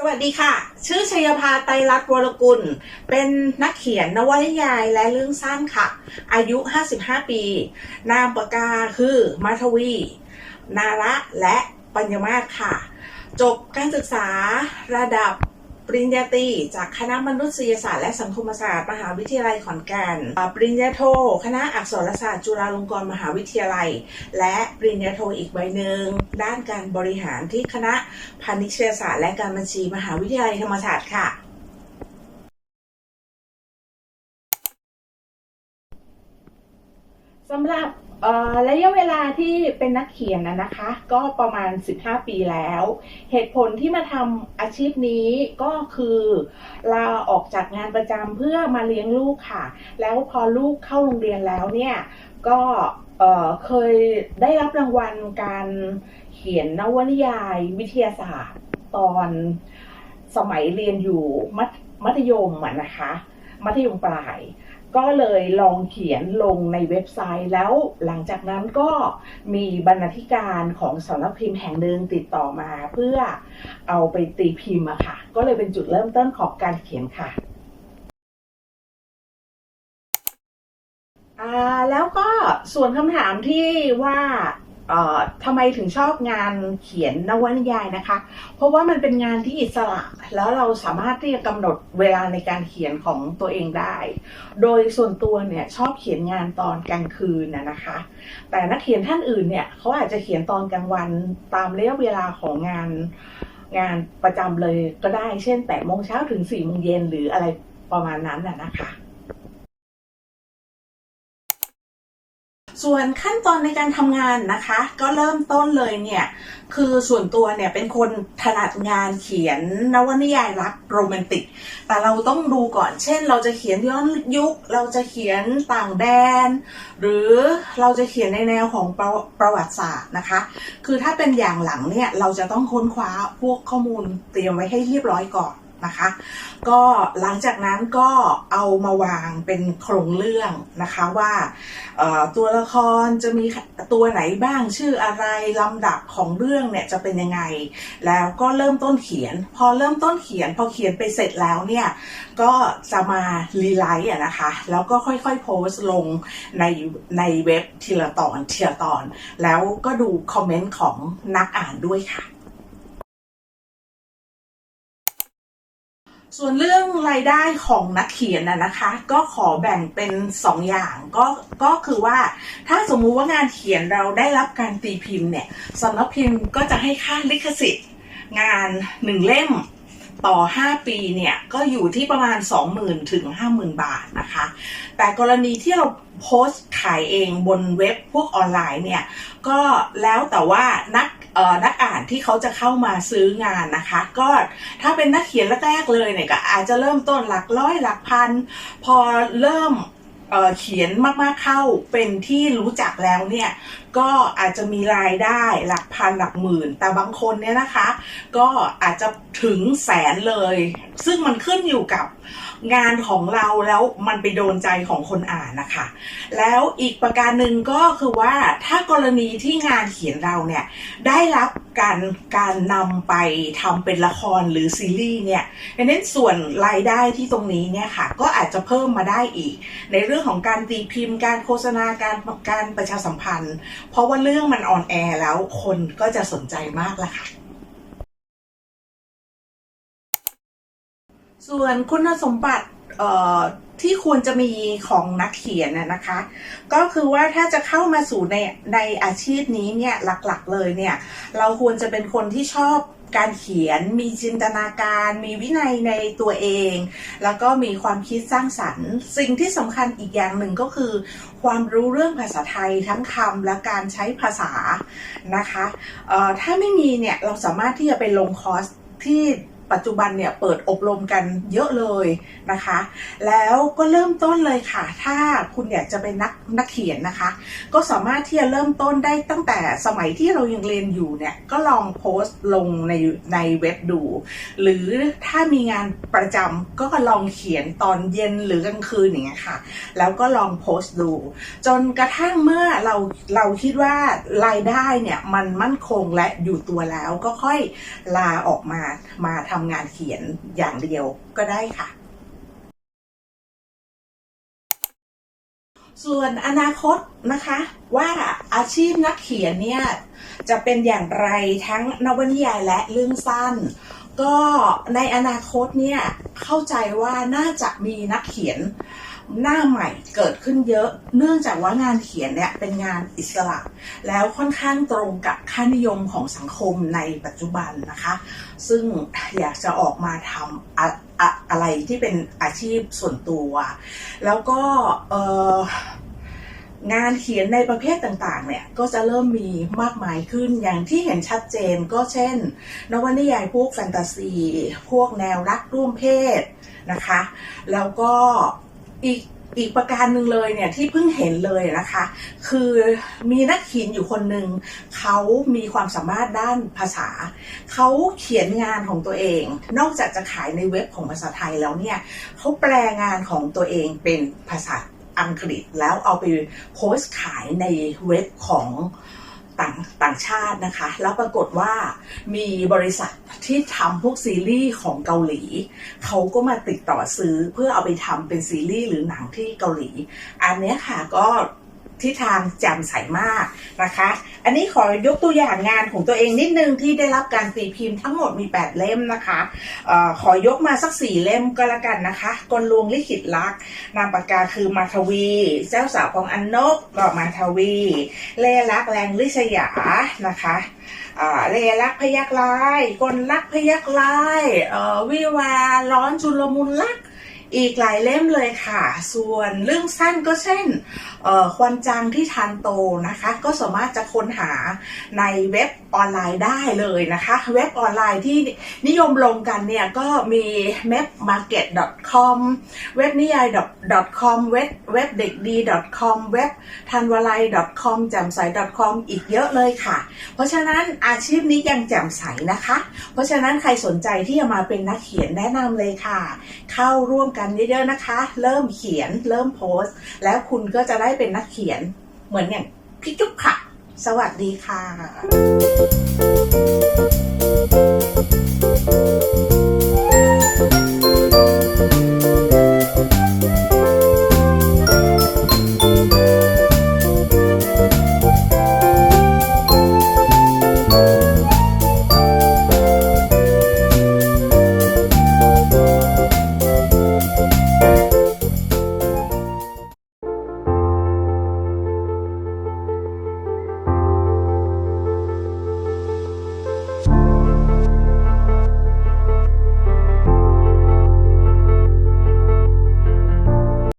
สวัสดีค่ะ ชื่อชัยภาไตรรัตน์วรกุล เป็นนักเขียนนวนิยายและเรื่องสั้นค่ะ อายุ 55 ปี นามปากกาคือมาทวี นาระและปัญญมาศค่ะ จบการศึกษาระดับ ปริญญาตรีจากคณะมนุษยศาสตร์และสังคมศาสตร์ มหาวิทยาลัยขอนแก่นปริญญาโท คณะอักษรศาสตร์จุฬาลงกรณ์มหาวิทยาลัย และปริญญาโทอีกใบหนึ่งด้านการบริหารที่คณะพาณิชยศาสตร์และการบัญชีมหาวิทยาลัยธรรมศาสตร์ค่ะสำหรับ ระยะเวลาที่เป็นนักเขียนนะนะคะ ก็ประมาณ 15 ปีแล้ว เหตุผลที่มาทำอาชีพนี้ก็คือลาออกจากงานประจำเพื่อมาเลี้ยงลูกค่ะ แล้วพอลูกเข้าโรงเรียนแล้วเนี่ย ก็เคยได้รับรางวัลการเขียนนวนิยายวิทยาศาสตร์ตอนสมัยเรียนอยู่มัธยมอะนะคะ มัธยมปลาย ก็เลยลองเขียนลงในเว็บไซต์แล้วหลังจากนั้นก็มีบรรณาธิการของสำนักพิมพ์แห่งหนึ่งติดต่อมา เพื่อเอาไปตีพิมพ์อะค่ะ ก็เลยเป็นจุดเริ่มต้นของการเขียนค่ะอ่าแล้วก็ส่วนคำถามที่ว่า ทำไมถึงชอบงานเขียนนวนิยายนะคะ เพราะว่ามันเป็นงานที่อิสระ แล้วเราสามารถที่จะกำหนดเวลาในการเขียนของตัวเองได้ โดยส่วนตัวเนี่ยชอบเขียนงานตอนกลางคืนนะนะคะ แต่นักเขียนท่านอื่นเนี่ยเขาอาจจะเขียนตอนกลางวันตามระยะเวลาของงานงานประจำเลยก็ได้ เช่น8โมงเช้าถึง4โมงเย็นหรืออะไรประมาณนั้นน่ะนะคะ ส่วนขั้นตอนในการทำงานนะคะ ก็เริ่มต้นเลยเนี่ยคือส่วนตัวเนี่ยเป็นคนถนัดงานเขียนนวนิยายรักโรแมนติก แต่เราต้องดูก่อน เช่น เราจะเขียนย้อนยุค เราจะเขียนต่างแดน หรือเราจะเขียนในแนวของประประวัติศาสตร์นะคะ คือถ้าเป็นอย่างหลังเนี่ยเราจะต้องค้นคว้าพวกข้อมูลเตรียมไว้ให้เรียบร้อยก่อน นะคะ ก็หลังจากนั้นก็เอามาวางเป็นโครงเรื่องนะคะว่าตัวละครจะมีตัวไหนบ้างชื่ออะไรลำดับของเรื่องเนี่ยจะเป็นยังไง แล้วก็เริ่มต้นเขียน พอเริ่มต้นเขียน พอเขียนไปเสร็จแล้วเนี่ยก็จะมารีไลท์อะนะคะ แล้วก็ค่อยๆโพสต์ลงในในเว็บทีละตอนทีละตอน แล้วก็ดูคอมเมนต์ของนักอ่านด้วยค่ะ ส่วนเรื่องรายได้ของนักเขียนนะนะคะ ก็ขอแบ่งเป็นสองอย่างก็ก็คือว่าถ้าสมมุติว่างานเขียนเราได้รับการตีพิมพ์เนี่ยสำนักพิมพ์ก็จะให้ค่าลิขสิทธิ์ งานหนึ่งเล่มต่อ 5 ปีเนี่ย ก็อยู่ที่ประมาณ 20,000 ถึง 50,000 บาทนะคะ แต่กรณีที่เราโพสต์ขายเองบนเว็บพวกออนไลน์เนี่ย ก็แล้วแต่ว่านัก นักอ่านที่เขาจะเข้ามาซื้องานนะคะ ก็ถ้าเป็นนักเขียนแรกๆเลยเนี่ยก็อาจจะเริ่มต้นหลักร้อยหลักพัน พอเริ่มเเขียนมากๆเข้าเป็นที่รู้จักแล้วเนี่ย ก็อาจจะมีรายได้หลักพันหลักหมื่น แต่บางคนเนี่ยนะคะ ก็อาจจะถึงแสนเลย ซึ่งมันขึ้นอยู่กับงานของเราแล้วมันไปโดนใจของคนอ่านนะคะ แล้วอีกประการหนึ่งก็คือว่าถ้ากรณีที่งานเขียนเราเนี่ยได้รับการการนำไปทำเป็นละครหรือซีรีส์เนี่ยดังนั้นส่วนรายได้ที่ตรงนี้เนี่ยค่ะ ก็อาจจะเพิ่มมาได้อีก ในเรื่องของการตีพิมพ์ การโฆษณาการการประชาสัมพันธ์เพราะว่าเรื่องมันออนแอร์แล้วคนก็จะสนใจมากละค่ะ ส่วนคุณสมบัติที่ควรจะมีของนักเขียนน่ะนะคะ ก็คือว่าถ้าจะเข้ามาสู่ในในอาชีพนี้เนี่ยหลักๆเลยเนี่ย เราควรจะเป็นคนที่ชอบ การเขียนมีจินตนาการ มีวินัยในตัวเอง แล้วก็มีความคิดสร้างสรรค์ สิ่งที่สำคัญอีกอย่างหนึ่งก็คือ ความรู้เรื่องภาษาไทยทั้งคำและการใช้ภาษานะคะเอ่อถ้าไม่มีเนี่ยเราสามารถที่จะไปลงคอร์สที่ ปัจจุบันเนี่ยเปิดอบรมกันเยอะเลยนะคะ แล้วก็เริ่มต้นเลยค่ะ ถ้าคุณอยากจะเป็นนักนักเขียนนะคะ ก็สามารถที่จะเริ่มต้นได้ตั้งแต่สมัยที่เรายังเรียนอยู่เนี่ยก็ลองโพสต์ลงในในเว็บดู หรือถ้ามีงานประจำก็ลองเขียนตอนเย็นหรือกลางคืนอย่างเงี้ยค่ะ แล้วก็ลองโพสต์ดู จนกระทั่งเมื่อเราเราคิดว่ารายได้เนี่ยมันมั่นคงและอยู่ตัวแล้วก็ค่อยลาออกมามาทำทำงานเขียนอย่างเดียวก็ได้ค่ะ ส่วนอนาคตนะคะ ว่าอาชีพนักเขียนเนี่ยจะเป็นอย่างไรทั้งนวนิยายและเรื่องสั้น ก็ในอนาคตเนี่ยเข้าใจว่าน่าจะมีนักเขียน หน้าใหม่เกิดขึ้นเยอะ เนื่องจากว่างานเขียนเนี่ยเป็นงานอิสระ แล้วค่อนข้างตรงกับค่านิยมของสังคมในปัจจุบันนะคะ ซึ่งอยากจะออกมาทำอะอะอะไรที่เป็นอาชีพส่วนตัว แล้วก็งานเขียนในประเภทต่างๆ เนี่ยก็จะเริ่มมีมากมายขึ้นอย่างที่เห็นชัดเจนก็เช่น นวนิยายพวกแฟนตาซี พวกแนวรักร่วมเพศนะคะ แล้วก็ อีกอีกประการหนึ่งเลยเนี่ยที่เพิ่งเห็นเลยนะคะ คือมีนักเขียนอยู่คนหนึ่งเขามีความสามารถด้านภาษา เขาเขียนงานของตัวเอง นอกจากจะขายในเว็บของภาษาไทยแล้วเนี่ยเขาแปลงานของตัวเองเป็นภาษาอังกฤษแล้วเอาไปโพสต์ขายในเว็บของ ต่างต่างชาตินะคะ แล้วปรากฏว่ามีบริษัทที่ทำพวกซีรีส์ของเกาหลี เขาก็มาติดต่อซื้อเพื่อเอาไปทำเป็นซีรีส์หรือหนังที่เกาหลี อันนี้ค่ะก็ ที่ทางแจำใสมากนะคะ อันนี้ขอยกตัวอย่างงานของตัวเองนิดนึงที่ได้รับการตีพิมพ์ทั้งหมดมี 8 เล่มนะคะออขอยกมาสักสี่เล่มก็แล้วกันนะคะกลลวงลิขิตรักนามปากกาคือมาทวี เจ้าสาวของอันนกก็มาทวี เล่ลักษณ์แรงลิษยานะคะอ่าเล่ลักษณ์พยักลายกลลักษณ์พยักลายเอ่อวิวาร้อนจุลมุนลักษณ์ อีกหลายเล่มเลยค่ะ ส่วนเรื่องสั้นก็เช่นควันจางที่ทันโตนะคะ ก็สามารถจะค้นหาในเว็บออนไลน์ได้เลยนะคะ เว็บออนไลน์ที่นิยมลงกันเนี่ยก็มี mapmarket.com เว็บนิยาย .com เว็บเว็บเด็กดี .com เว็บทันวลัย .com แจ่มใส .com อีกเยอะเลยค่ะ เพราะฉะนั้นอาชีพนี้ยังแจ่มใสนะคะ เพราะฉะนั้นใครสนใจที่จะมาเป็นนักเขียนแนะนำเลยค่ะ เข้าร่วมกันเยอะๆนะคะ เริ่มเขียน เริ่มโพสต์ แล้วคุณก็จะได้เป็นนักเขียนเหมือนอย่างพี่จุ๊บค่ะ สวัสดีค่ะ